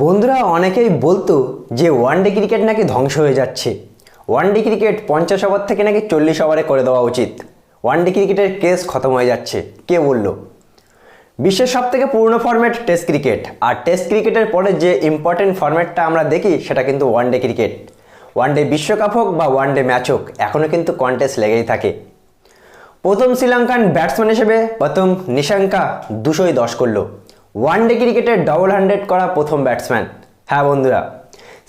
বন্ধুরা, অনেকেই বলতো যে ওয়ানডে ক্রিকেট নাকি ধ্বংস হয়ে যাচ্ছে। ওয়ানডে ক্রিকেট পঞ্চাশ ওভার থেকে নাকি চল্লিশ ওভারে করে দেওয়া উচিত। ওয়ানডে ক্রিকেটের কেস খতম হয়ে যাচ্ছে। কে বলল? বিশ্বের সব থেকে পুরনো ফর্ম্যাট টেস্ট ক্রিকেট আর টেস্ট ক্রিকেটের পরে যে ইম্পর্টেন্ট ফরম্যাটটা আমরা দেখি, সেটা কিন্তু ওয়ানডে ক্রিকেট ওয়ানডে বিশ্বকাপ হোক বা ওয়ানডে ম্যাচ হোক এখনও কিন্তু কন্টেস্ট লেগেই থাকে। প্রথম শ্রীলঙ্কান ব্যাটসম্যান হিসেবে প্রথম নিশাঙ্কা দুশোই দশ করল। ওয়ানডে ক্রিকেটে ডবল হান্ড্রেড করা প্রথম ব্যাটসম্যান হ্যাঁ বন্ধুরা,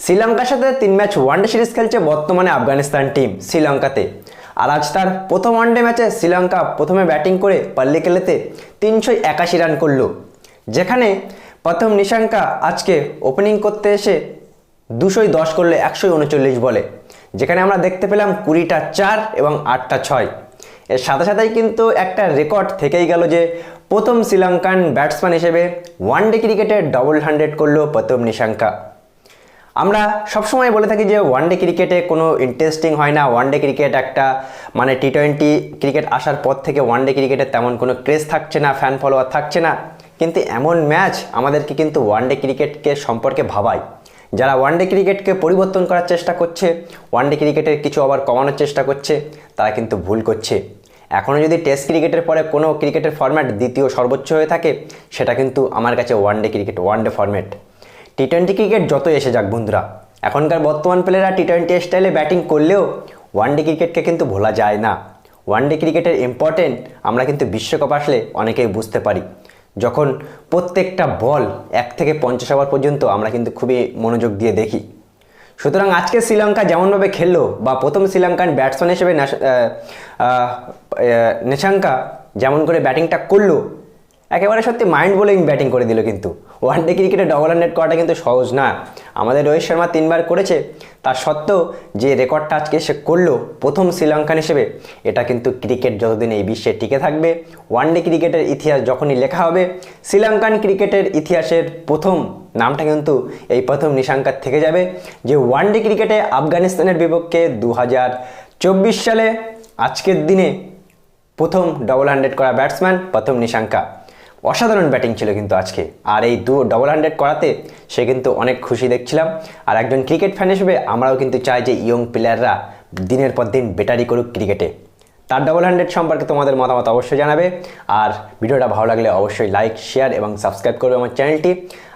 শ্রীলঙ্কার সাথে তিন ম্যাচ ওয়ানডে সিরিজ খেলছে বর্তমানে আফগানিস্তান টিম শ্রীলঙ্কাতে। আর আজ তার প্রথম ওয়ানডে ম্যাচে শ্রীলঙ্কা প্রথমে ব্যাটিং করে পাল্লিকেলেতে তিনশো একাশি রান করল। যেখানে প্রথম নিশাঙ্কা আজকে ওপেনিং করতে এসে দুশোই দশ করলে একশোই উনচল্লিশ বলে। যেখানে আমরা দেখতে পেলাম কুড়িটা চার এবং আটটা ছয়। এর সাথে সাথেই কিন্তু একটা রেকর্ড থেকেই গেল যে প্রথম শ্রীলঙ্কান ব্যাটসম্যান হিসেবে ওয়ানডে ক্রিকেটে ডবল হান্ড্রেড করল প্রথম নিশাঙ্কা। আমরা সবসময় বলে থাকি যে ওয়ানডে ক্রিকেটে কোনো ইন্টারেস্টিং হয় না। ওয়ানডে ক্রিকেট একটা মানে টি টোয়েন্টি ক্রিকেট আসার পর থেকে ওয়ানডে ক্রিকেটে তেমন কোনো ক্রেজ থাকছে না ফ্যান ফলোয়ার থাকছে না। কিন্তু এমন ম্যাচ আমাদেরকে কিন্তু ওয়ানডে ক্রিকেটকে সম্পর্কে ভাবায়। যারা ওয়ানডে ক্রিকেটকে পরিবর্তন করার চেষ্টা করছে ওয়ানডে ক্রিকেটের কিছু আবার কমানোর চেষ্টা করছে, তারা কিন্তু ভুল করছে। এখনও যদি টেস্ট ক্রিকেটের পরে কোনো ক্রিকেটের ফরম্যাট দ্বিতীয় সর্বোচ্চ হয়ে থাকে, সেটা কিন্তু আমার কাছে one day cricket one day format T twenty cricket যত এসে যাক বন্ধুরা, এখনকার বর্তমান প্লেয়াররা টি টোয়েন্টি স্টাইলে ব্যাটিং করলেও ওয়ানডে ক্রিকেটকে কিন্তু ভোলা যায় না। ওয়ানডে ক্রিকেটের ইম্পর্টেন্ট আমরা কিন্তু বিশ্বকাপ আসলে অনেকেই বুঝতে পারি। যখন প্রত্যেকটা বল এক থেকে পঞ্চাশ ওভার পর্যন্ত আমরা কিন্তু খুবই মনোযোগ দিয়ে দেখি। সুতরাং আজকে শ্রীলঙ্কা যেমনভাবে খেললো বা প্রথম শ্রীলঙ্কান ব্যাটসম্যান হিসেবে নেশাঙ্কা যেমন করে ব্যাটিংটা করল, একেবারে সত্যি মাইন্ড বোলিং ব্যাটিং করে দিল কিন্তু। ওয়ানডে ক্রিকেটে ডবল হান্ড্রেড করাটা কিন্তু সহজ না। আমাদের রোহিত শর্মা তিনবার করেছে তার সত্ত্বেও যে রেকর্ডটা আজকে সে করল প্রথম শ্রীলঙ্কান হিসেবে, এটা কিন্তু ক্রিকেট যতদিন এই বিশ্বে টিকে থাকবে ওয়ানডে ক্রিকেটের ইতিহাস যখনই লেখা হবে, শ্রীলঙ্কান ক্রিকেটের ইতিহাসের প্রথম নামটা কিন্তু এই প্রথম নিশাঙ্কার থেকে যাবে, যে ওয়ানডে ক্রিকেটে আফগানিস্তানের বিপক্ষে দু সালে আজকের দিনে প্রথম ডবল হান্ড্রেড করা ব্যাটসম্যান, প্রথম নিশাঙ্কা। অসাধারণ ব্যাটিং ছিল কিন্তু আজকে। আর এই দু ডবল হান্ড্রেড করাতে সে কিন্তু অনেক খুশি দেখছিলাম। আর একজন ক্রিকেট ফ্যান হিসেবে আমরাও কিন্তু চাই যে ইয়ং প্লেয়াররা দিনের পর দিন বেটারি করুক ক্রিকেটে তার ডবল হান্ড্রেড সম্পর্কে তোমাদের মতামত অবশ্যই জানাবে। আর ভিডিওটা ভালো লাগলে অবশ্যই লাইক শেয়ার এবং সাবস্ক্রাইব করবে আমার চ্যানেলটি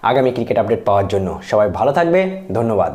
আগামী ক্রিকেট আপডেট পাওয়ার জন্য সবাই ভালো থাকবে। ধন্যবাদ।